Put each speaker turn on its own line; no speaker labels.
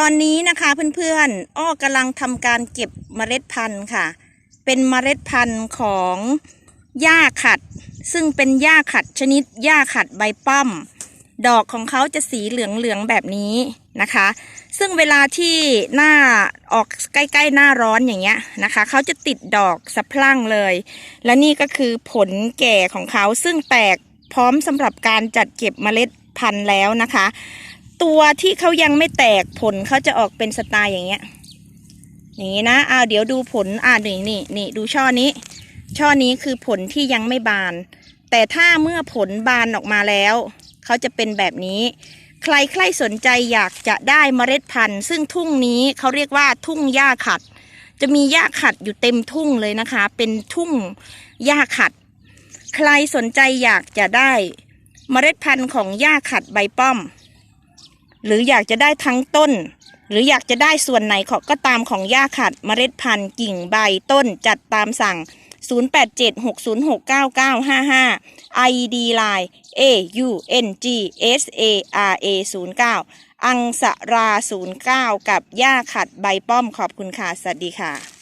ตอนนี้นะคะเพื่อนๆ อ้อกำลังทำการเก็บเมล็ดพันธุ์ค่ะ เป็นเมล็ดพันธุ์ของหญ้าขัด ซึ่งเป็นหญ้าขัดชนิดหญ้าขัดใบป้อม ดอกของเขาจะสีเหลืองๆแบบนี้นะคะ ซึ่งเวลาที่หน้าออกใกล้ๆหน้าร้อนอย่างเงี้ยนะคะ เขาจะติดดอกสะพรั่งเลย และนี่ก็คือผลแก่ของเขาซึ่งแตกพร้อมสำหรับการจัดเก็บเมล็ดพันธุ์แล้วนะคะ ตัวที่เขายังไม่แตกผลเขาจะออกเป็นสไตล์อย่างเงี้ย อย่างนี้นะอ้าวเดี๋ยวดูผลอ่านี่นี่นี่ดูช่อนี้ ช่อนี้คือผลที่ยังไม่บาน แต่ถ้าเมื่อผลบานออกมาแล้วเขาจะเป็นแบบนี้ ใครใครสนใจอยากจะได้เมล็ดพันธุ์ ซึ่งทุ่งนี้เขาเรียกว่าทุ่งหญ้าขัด จะมีหญ้าขัดอยู่เต็มทุ่งเลยนะคะ เป็นทุ่งหญ้าขัด ใครสนใจอยากจะได้เมล็ดพันธุ์ของหญ้าขัดใบป้อม หรืออยากจะได้ทั้งต้น หรืออยากจะได้ส่วนไหนของก็ตามของหญ้าขัดเมล็ดพันธุ์กิ่งใบต้นจัดตามสั่ง 0876069955 ID Line A U N G S A R A 09อังสรา09 กับหญ้าขัดใบป้อมขอบคุณค่ะ สวัสดีค่ะ